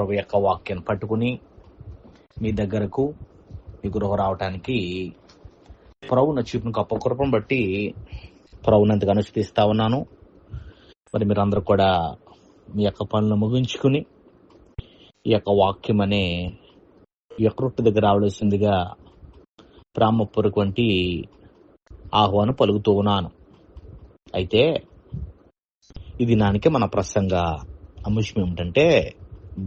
ప్రభు యొక్క వాక్యాన్ని పట్టుకుని మీ దగ్గరకు మీ గృహ రావటానికి ప్రభున చూపిన గొప్ప కృపను బట్టి ప్రభునంతగా అనుసరిస్తా ఉన్నాను. మరి మీరందరూ కూడా మీ యొక్క పనులు ముగించుకుని ఈ యొక్క వాక్యం అనే ఈ యొక్క దగ్గర రావలసిందిగా వంటి ఆహ్వానం పలుకుతూ ఉన్నాను. అయితే ఇది దినానికి మన ప్రసంగ అంశం ఏమిటంటే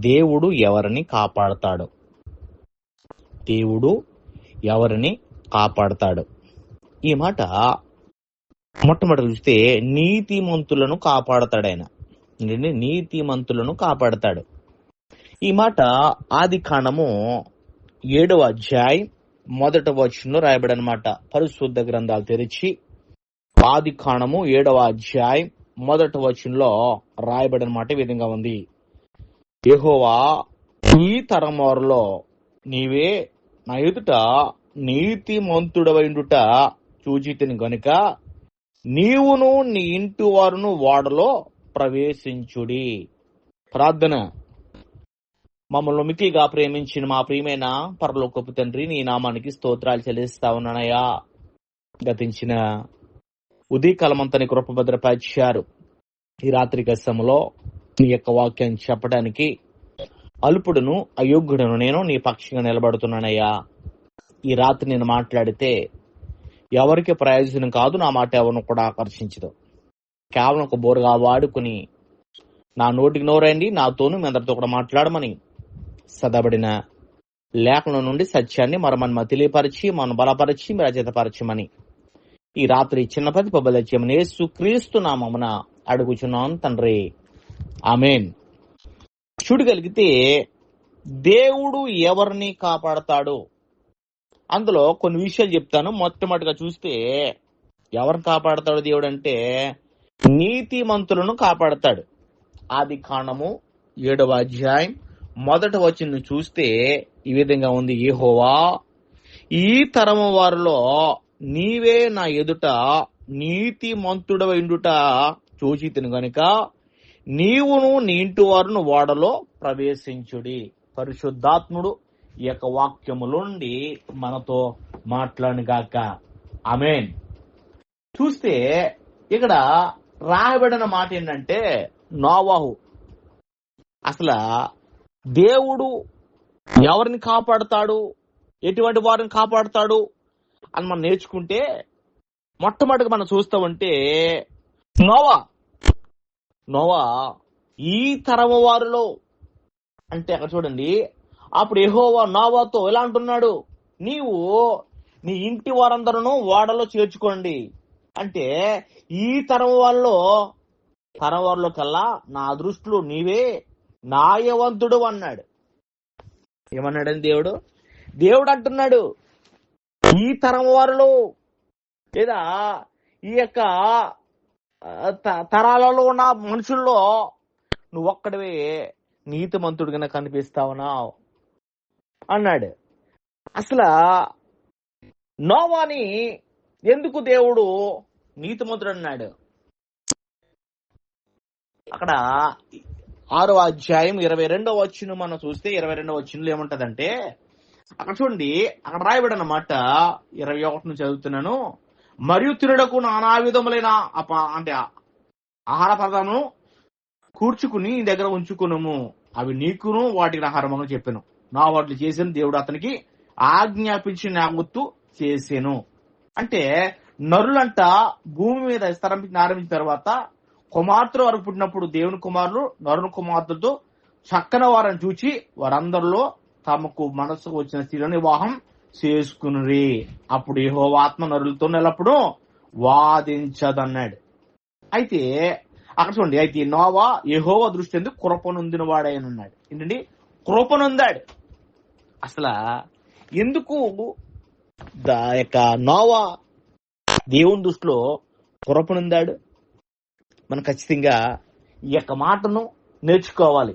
దేవుడు ఎవరిని కాపాడతాడు? దేవుడు ఎవరిని కాపాడతాడు? ఈ మాట మొట్టమొదటి చూస్తే నీతిమంతులను కాపాడతాడు ఆయన. నీతిమంతులను కాపాడతాడు. ఈ మాట ఆది కాండము ఏడవ అధ్యాయం మొదట వచనంలో రాయబడి అనమాట పరిశుద్ధ గ్రంథాలు తెరిచి ఆది కాండము ఏడవ అధ్యాయం మొదటి వచనంలో రాయబడనమాట ఈ విధంగా ఉంది. యహోవా ఈ తరం నీవే నా ఎదుట నీతి మంతుడవైండుట చూచితిని గనుక నీవును నీ ఇంటి వారును వాడలో ప్రవేశించుడి. ప్రార్థన. మమ్మల్ని మితిగా ప్రేమించిన మా ప్రియమైన పరలోకపు తండ్రి నీ నామానికి స్తోత్రాలు చెల్లిస్తా ఉన్నానయ్యా. గతించిన ఉదయకాలమంతని కృపభద్రపరిచారు. ఈ రాత్రి గసంలో నీ యొక్క వాక్యాన్ని చెప్పడానికి అల్పుడును అయోగ్యుడును నేను నీ పక్షంగా నిలబడుతున్నానయ్యా. ఈ రాత్రి నేను మాట్లాడితే ఎవరికి ప్రయోజనం కాదు నా మాట ఎవరిని కూడా ఆకర్షించదు. కేవలం ఒక బోరుగా వాడుకుని నా నోటికి నోరండి నాతోను మీ అందరితో కూడా మాట్లాడమని సదబడిన లేఖనం నుండి సత్యాన్ని మరమని తెలియపరిచి మనం బలపరిచి రచితపరచమని ఈ రాత్రి చిన్న ప్రతిపబలత్యమని యేసు క్రీస్తు నామమున అడుగుచున్నాను తండ్రి. ఆమెన్. చూడగలిగితే దేవుడు ఎవరిని కాపాడతాడు? అందులో కొన్ని విషయాలు చెప్తాను. మొట్టమొదటిగా చూస్తే ఎవరిని కాపాడతాడు దేవుడు అంటే? నీతిమంతులను కాపాడతాడు. ఆది కాండము ఏడవ అధ్యాయం. మొదట వచ్చిన చూస్తే ఈ విధంగా ఉంది. ఏహోవా ఈ తరము వారిలో నీవే నా ఎదుట నీతి మంతుడవైండుట చూచితిని గనుక నీవును నీ ఇంటి వారును వాడలో ప్రవేశించుడి. పరిశుద్ధాత్ముడు ఈ యొక్క వాక్యములుండి మనతో మాట్లాడుగాక అమేన్ చూస్తే ఇక్కడ రాయబడిన మాట ఏంటంటే నోవాహు. అసలు దేవుడు ఎవరిని కాపాడుతాడు? ఎటువంటి వారిని కాపాడుతాడు? అని మనం నేర్చుకుంటే మొట్టమొదటిగా మనం చూస్తామంటే నోవా. నోవా ఈ తరము వారిలో. అంటే అక్కడ చూడండి అప్పుడు ఎహోవా నోవాతో ఎలా అంటున్నాడు? నీవు నీ ఇంటి వారందరూ వాడలో చేర్చుకోండి. అంటే ఈ తరం వాళ్ళలో తరం వారిలో కల్లా నా దృష్టిలో నీవే నాయవంతుడు అన్నాడు. ఏమన్నాడని దేవుడు? దేవుడు అంటున్నాడు ఈ తరం వారిలో లేదా ఈ యొక్క తరాలలో ఉన్న మనుషుల్లో నువ్వు ఒక్కడివే నీతిమంతుడిగా కనిపిస్తావునావు అన్నాడు. అసలు నోవాని ఎందుకు దేవుడు నీతిమంతుడు అన్నాడు? అక్కడ ఆరో అధ్యాయం ఇరవై రెండో వచ్చిన మనం చూస్తే ఇరవై రెండో వచ్చినలో ఏముంటదంటే అక్కడ చూడండి అక్కడ రాయబడి అన్నమాట ఇరవై ఒకటి నుంచి చదువుతున్నాను. మరియు తినడకు నానా విధములైన అప- అంటే ఆహార పదార్థమును కూర్చుకుని నీ దగ్గర ఉంచుకునము. అవి నీకును వాటికి ఆహారమును చెప్పాను. నా వాటిని చేసిన దేవుడు అతనికి ఆజ్ఞాపించి యావత్తు చేసాను. అంటే నరులంట భూమి మీద స్థిరంపించిన ఆరంభించిన తర్వాత కుమార్తెలు వారు పుట్టినప్పుడు దేవుని కుమారులు నరుని కుమార్తెలతో చక్కని వారిని చూచి వారందరిలో తమకు మనసుకు వచ్చిన స్త్రీలను వివాహం చేసుకుని అప్పుడు ఏహో ఆత్మ నరులతో ఎల్లప్పుడూ వాదించదన్నాడు. అయితే అక్కడ చూడండి అయితే నోవా యెహోవా దృష్టి ఎందుకు కృపనొందిన వాడైనన్నాడు? ఏంటండి? కృపనొందాడు అసలు ఎందుకు దా యొక్క నోవా దేవుని దృష్టిలో కృపనొందాడు మనం ఖచ్చితంగా ఈ యొక్క మాటను నేర్చుకోవాలి.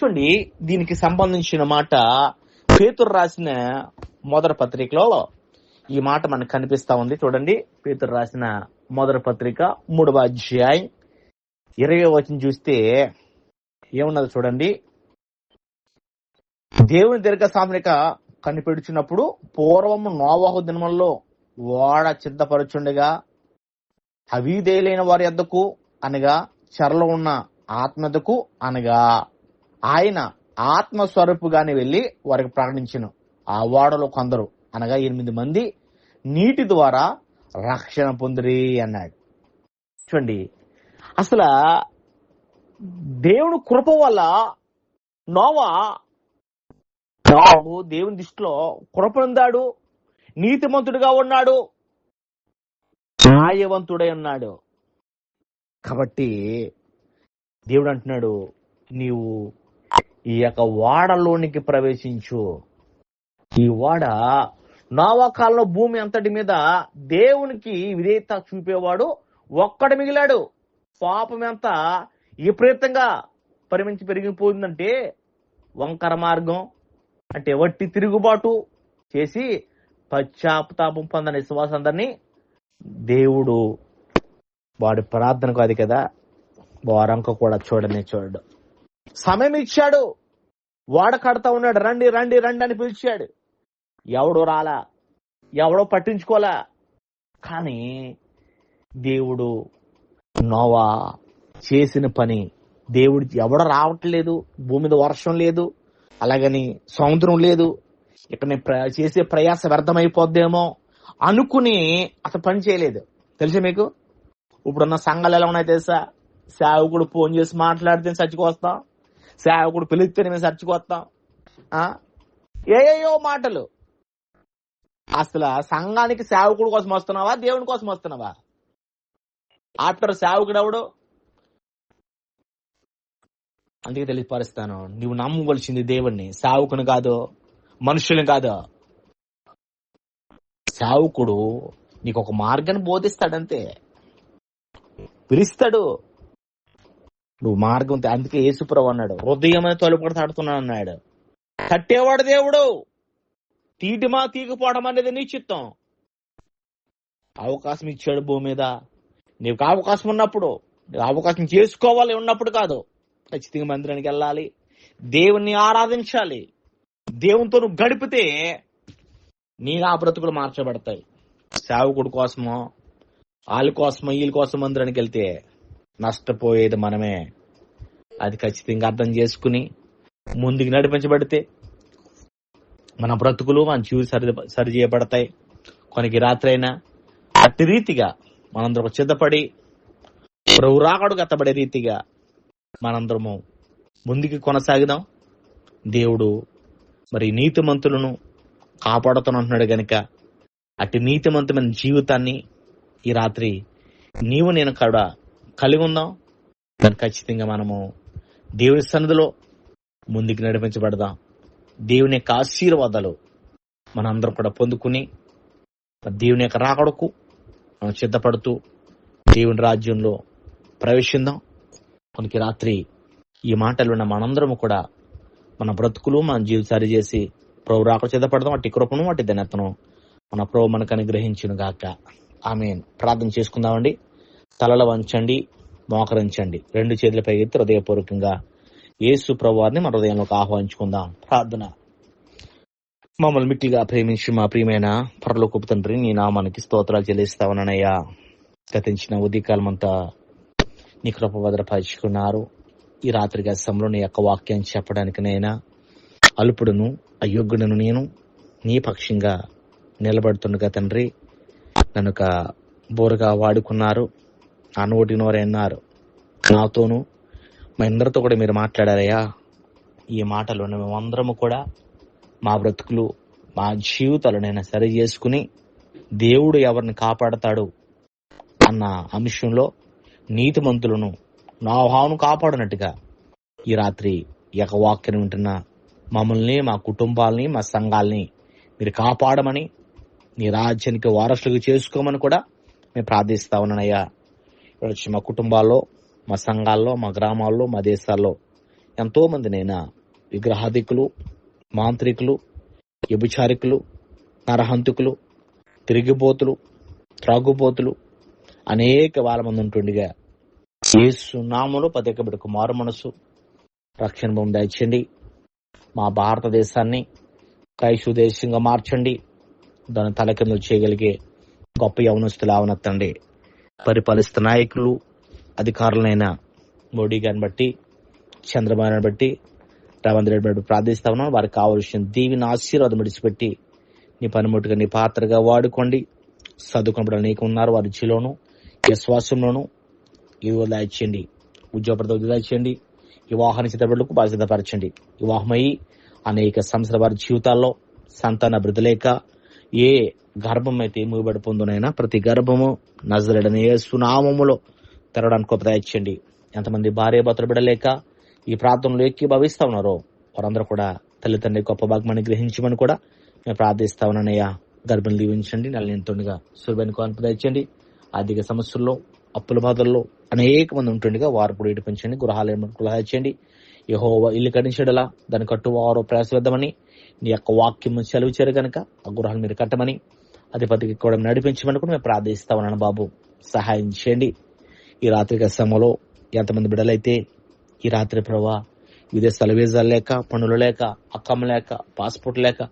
చూడండి దీనికి సంబంధించిన మాట పేతురు రాసిన మొదటి పత్రికలో ఈ మాట మనకు కనిపిస్తా ఉంది. చూడండి పేతురు రాసిన మొదటి పత్రిక మూడవ అధ్యాయం ఇరవై వచ్చిన చూస్తే ఏమున్నది చూడండి. దేవుని దీర్ఘ సామరిక కనిపెడుచున్నప్పుడు పూర్వము నోవాహు దినములలో ఓడ సిద్ధపరచుండగా హవీదేలైన వారి ఎద్దకు అనగా చెరలో ఉన్న ఆత్మదకు అనగా ఆయన ఆత్మస్వరూపుగానే వెళ్ళి వారికి ప్రకటించను ఆ ఓడలో కొందరు అనగా ఎనిమిది మంది నీటి ద్వారా రక్షణ పొందిరి అన్నాడు. చూడండి అసలు దేవుడు కృప వల్ల నోవా నోవాహు దేవుని దృష్టిలో కృప నీతిమంతుడుగా నీతిమంతుడిగా ఉన్నాడు న్యాయవంతుడై ఉన్నాడు. కాబట్టి దేవుడు అంటున్నాడు నీవు ఈ యొక్క వాడలోనికి ప్రవేశించు. ఈ వాడ నావాకాలంలో భూమి అంతటి మీద దేవునికి విధేయత చూపేవాడు ఒక్కడు మిగిలాడు. పాపం ఎంత విపరీతంగా పరిమించి పెరిగిపోయిందంటే వంకర మార్గం అంటే వట్టి తిరుగుబాటు చేసి పశ్చాపతాపం పొందని విశ్వాసం అందరినీ దేవుడు వాడి ప్రార్థనకు అది కదా వారంక కూడా చూడనే చూడడు. సమయం ఇచ్చాడు వాడ కడతా ఉన్నాడు. రండి రండి రండి అని పిలిచాడు. ఎవడు రాలా? ఎవడో పట్టించుకోలా? కానీ దేవుడు నోవా చేసిన పని దేవుడు ఎవడ రావట్లేదు. భూమి మీద వర్షం లేదు. అలాగని సముద్రం లేదు. ఇక్కడ నేను చేసే ప్రయాస వ్యర్థమైపోద్దేమో అనుకుని అసలు పని చేయలేదు. తెలుసా మీకు? ఇప్పుడున్న సంఘాలు ఎలా ఉన్నాయి తెలుసా? సేవకుడు ఫోన్ చేసి మాట్లాడితే చచ్చికొస్తాం సేవకుడు పిలిస్తేనే మేము చచ్చికొస్తాం ఆ? ఏయో మాటలు. అసలు సంఘానికి సేవకుడు కోసం వస్తున్నావా? దేవుని కోసం వస్తున్నావా? ఆఫ్టర్ సేవకుడు ఎవడు? అందుకే తెలియపరుస్తాను. నువ్వు నమ్మవలసింది దేవుణ్ణి. సేవకుని కాదు మనుషుల్ని కాదు. సేవకుడు నీకు ఒక మార్గాన్ని బోధిస్తాడంతే. పిలుస్తాడు. నువ్వు మార్గం అందుకే యేసుప్రభు అన్నాడు హృదయమైన తలుపు తడుతున్నాను అన్నాడు కట్టేవాడు దేవుడు తీటిమా తీగపోవడం అనేది నీ చిత్తం. అవకాశం ఇచ్చాడు భూమి మీద. నీకు అవకాశం ఉన్నప్పుడు అవకాశం చేసుకోవాలి ఉన్నప్పుడు కాదు. ఖచ్చితంగా మందిరానికి వెళ్ళాలి. దేవుణ్ణి ఆరాధించాలి. దేవునితో నువ్వు గడిపితే నీ ఆ బ్రతుకులు మార్చబడతాయి. సేవకుడి కోసమో వాళ్ళ కోసమో వీళ్ళ కోసం మందిరానికి వెళ్తే నష్టపోయేది మనమే. అది ఖచ్చితంగా అర్థం చేసుకుని ముందుకు నడిపించబడితే మన బ్రతుకులు మన జీవి సరి సరి చేయబడతాయి కొనికి రాత్రి అయినా అట్టి రీతిగా మనందరం సిద్ధపడి ప్రభు రాకడు గతబడే రీతిగా మనందరము ముందుకు కొనసాగుదాం. దేవుడు మరి నీతిమంతులను కాపాడుతానంటున్నాడు గనుక అట్టి నీతిమంతమైన జీవితాన్ని ఈ రాత్రి నీవు నేను కూడా కలిగి ఉందాం దాన్ని ఖచ్చితంగా మనము దేవుని సన్నిధిలో ముందుకు నడిపించబడదాం. దేవుని యొక్క ఆశీర్వాదాలు మనందరం కూడా పొందుకుని దేవుని యొక్క రాకడకు మనం సిద్ధపడుతూ దేవుని రాజ్యంలో ప్రవేశిందాం. మనకి రాత్రి ఈ మాటలు ఉన్న మనందరము కూడా మన బ్రతుకులు మన జీవితం సరిచేసి ప్రభు రాక సిద్ధపడదాం. అట్టి కృపను అట్టి దినతను మన ప్రభు మనకు అనుగ్రహించును గాక ఆమె ప్రార్థన చేసుకుందామండి. తలల వంచండి మోకరించండి. రెండు చేతులపై ఎత్తి హృదయపూర్వకంగా యేసు ప్రభువారిని మన హృదయంలోకి ఆహ్వానించుకుందాం. ప్రార్థన. మమ్మల్ని మిట్టిగా ప్రేమించి మా ప్రియమైన పరలోకపు తండ్రి నీ నామానికి స్తోత్రాలు చెల్లిస్తావనయ్యా గతించిన ఉదయకాలం అంతా నీ కృప భద్రపరుచుకున్నారు. ఈ రాత్రి గతంలో నీ యొక్క వాక్యాన్ని చెప్పడానికి నైనా అల్పుడును అయోగ్యుడను నేను నీ పక్షంగా నిలబడుతుండగా తండ్రి నన్ను బోరుగా వాడుకున్నారు. నా నోటినోరన్నారు నాతోనూ మా ఇందరితో కూడా మీరు మాట్లాడారయ్యా. ఈ మాటలు మేమందరము కూడా మా బ్రతుకులు మా జీవితాలనైనా సరి చేసుకుని దేవుడు ఎవరిని కాపాడతాడు అన్న అంశంలో నీతిమంతులను నా భావను కాపాడినట్టుగా ఈ రాత్రి ఈ యొక్క వాక్యం వింటున్న మమ్మల్ని మా కుటుంబాలని మా సంఘాలని మీరు కాపాడమని నీ రాజ్యానికి వారసులుగా చేసుకోమని కూడా మేము ప్రార్థిస్తా ఉన్నానయ్యా. ఇప్పుడు వచ్చి మా కుటుంబాల్లో మా సంఘాల్లో మా గ్రామాల్లో మా దేశాల్లో ఎంతో మంది నైనా విగ్రహాధికులు మాంత్రికులు వ్యభిచారికులు నరహంతుకులు తిరిగిపోతులు త్రాగుపోతులు అనేక వేల మంది ఉంటుండగా యేసు నామములో ప్రత్యేక కుమారు మనసు రక్షణ భూమి దయచండి మా భారతదేశాన్ని క్రైస్తవ దేశంగా మార్చండి. దాని తలకిందులు చేయగలిగే గొప్ప యవనస్తులు అవనెత్తండి పరిపాలిస్తున్న నాయకులు అధికారులైన మోడీ గారిని బట్టి చంద్రబాబు బట్టి రేవంత్ రెడ్డి బట్టి ప్రార్థిస్తా ఉన్నాం. వారికి కావలసిన దీవిని ఆశీర్వాదం విడిచిపెట్టి నీ పనిముట్టుగా నీ పాత్రగా వాడుకోండి. చదువుకున్నప్పుడు అనేక ఉన్నారు. వారి రుచిలోను విశ్వాసంలోను ఇవి దాయిచేయండి ఉద్యోగ ప్రతి దాచేయండి వివాహాన్ని సిద్ధపడలకు బాధ్యతపరచండి వివాహమయ్యి అనేక సంవత్సరాల వారి జీవితాల్లో సంతాన అభివృద్ధి ఏ గర్భం అయితే మూయబడి పొందునైనా ప్రతి గర్భము నజరడని సునామములో తెరవడానికి గొప్ప దయచేయండి. ఎంతమంది భార్య భర్తలు బిడలేక ఈ ప్రాంతంలో ఎక్కి భావిస్తా ఉన్నారో వారందరూ కూడా తల్లిదండ్రి గొప్ప భాగమని గ్రహించమని కూడా మేము ప్రార్థిస్తా ఉన్నానయ్యా గర్భిణి దీవించండి నెలనింతుండగా సులభానికి అనుపు దయచేయండి. ఆర్థిక సమస్యల్లో అప్పుల బాధల్లో అనేక మంది ఉంటుండగా వారు కూడా ఇడిపించండి గృహాలు గృహ గృహించండి యహోవ ఇల్లు కట్టించడలా దాన్ని కట్టువారో ప్రయాసవేద్దామని నీ యొక్క వాక్యం సెలవుచారు కనుక ఆ గృహాన్ని మీరు కట్టమని అధిపతికి కూడా నడిపించమని కూడా మేము ప్రార్థిస్తా బాబు. సహాయం చేయండి. ఈ రాత్రి సమయంలో ఎంతమంది బిడ్డలైతే ఈ రాత్రి ప్రభా విదేశాల వీజాలు లేక పనులు లేక అక్కం లేక పాస్పోర్ట్ లేక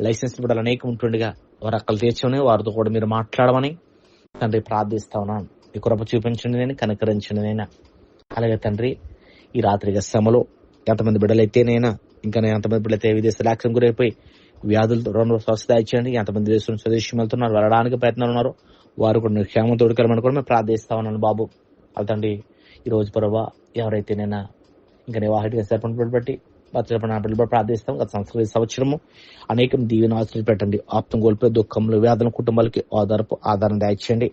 లైసెన్స్ బిడ్డలు అనేకం ఉంటుండగా వారు అక్కలు తీర్చమని వారితో కూడా మీరు మాట్లాడమని తండ్రి ప్రార్థిస్తా ఉన్నాను ఈ కృప చూపించండి నేను కనకరించండి నేను. అలాగే తండ్రి ఈ రాత్రి సమలో ఎంతమంది బిడ్డలైతేనైనా ఇంకా ఎంతమంది బిడ్డలైతే విదేశాల యాక్సిడెంట్ గురైపోయి వ్యాధులతో రెండు స్వస్థ ఇచ్చేయండి ఎంతమంది దేశం స్వదేశం వెళ్తున్నారు వెళ్ళడానికి ప్రయత్నాలు ఉన్నారు వారు కూడా క్షేమం తోడుకెళ్ళమని కూడా మేము ప్రార్థిస్తా ఉన్నాను బాబు. అది ఈ రోజు ప్రభా ఎవరైతేనైనా ఇంకా వివాహిక సరిపడి బట్టి భర్తపడిన బిడ్డలు ప్రార్థిస్తాం. గత సంవత్సరం సంవత్సరము అనేకం దీవెన ఆశ్రయ పెట్టండి. ఆప్తం కోల్పోయి దుఃఖంలో వ్యాధుల కుటుంబాలకి ఆధారపు ఆధారం దాయిచేయండి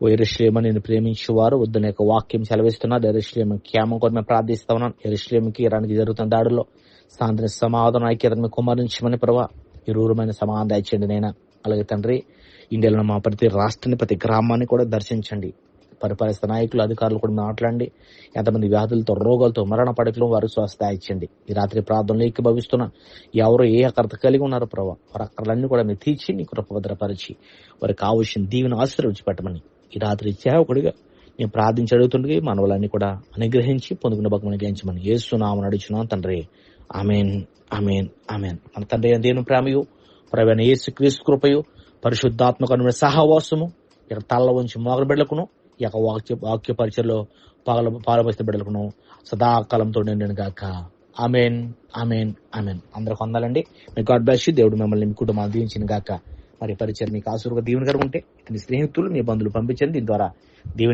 ఓ ఎరుశ్లేమ నేను ప్రేమించేవారు వద్దు యొక్క వాక్యం సెలవిస్తున్నారు. ఎరుశ్లేమ క్షేమం కూడా మేము ప్రార్థిస్తా ఉన్నాను ఎరుశ్లేమకి ఇరానికి జరుగుతున్న దాడుల్లో శాంతిని సమాధానం ఐక్యతను కుమరించమని ప్రభా ఇరువురమైన సమాధానం దయచేయండి నేను అలాగే తండ్రి ఇండియాలో మా ప్రతి రాష్ట్రాన్ని ప్రతి గ్రామాన్ని కూడా దర్శించండి. పరిపాలిస్త నాయకులు అధికారులు కూడా మాట్లాడండి. ఎంతమంది వ్యాధులతో రోగాలతో మరణ పడకలు వారు స్వస్థ ఇచ్చండి ఈ రాత్రి ప్రార్థనలో ఏకీభవిస్తున్న ఎవరు ఏ అకర్త కలిగి ఉన్నారు ప్రభావ వారి అక్కర్లన్నీ కూడా మీరు తీర్చి నీ కృపభద్రపరిచి వారికి కావలసిన దీవిని ఆశీర్వదించి పెట్టమని ఈ రాత్రి సేవకుడిగా నేను ప్రార్థించి అడుగుతుండగా మనవలన్నీ కూడా అనుగ్రహించి పొందుకున్న భగం అనుగ్రహించమని ఏస్తున్నామని అడుగుచున్నాం తండ్రి. Amen amen amen. మన తండ్రి దేని ప్రేమయు ప్రవీణ ఏసు క్రీస్తు కృపయు పరిశుద్ధాత్మక సహవాసము ఇక తల్ల ఉంచి మోగల బిడ్డలకును ఈ యొక్క వాక్య వాక్య పరిచయలో పగల పాలపరిచిన బిడ్డలకును సదాకాలంతో నిండిన గాక. Amen amen amen. అందరికి వందాలండి. మీ గాడ్ బ్లెస్ దేవుడు మిమ్మల్ని మీ కుటుంబాలు దీవించిన గాక. మరి పరిచయం మీకు ఆశీర్వాద. దీవెన గారు ఉంటే ఇతని స్నేహితులు మీ బంధువులు పంపించండి. దీని ద్వారా దీవెన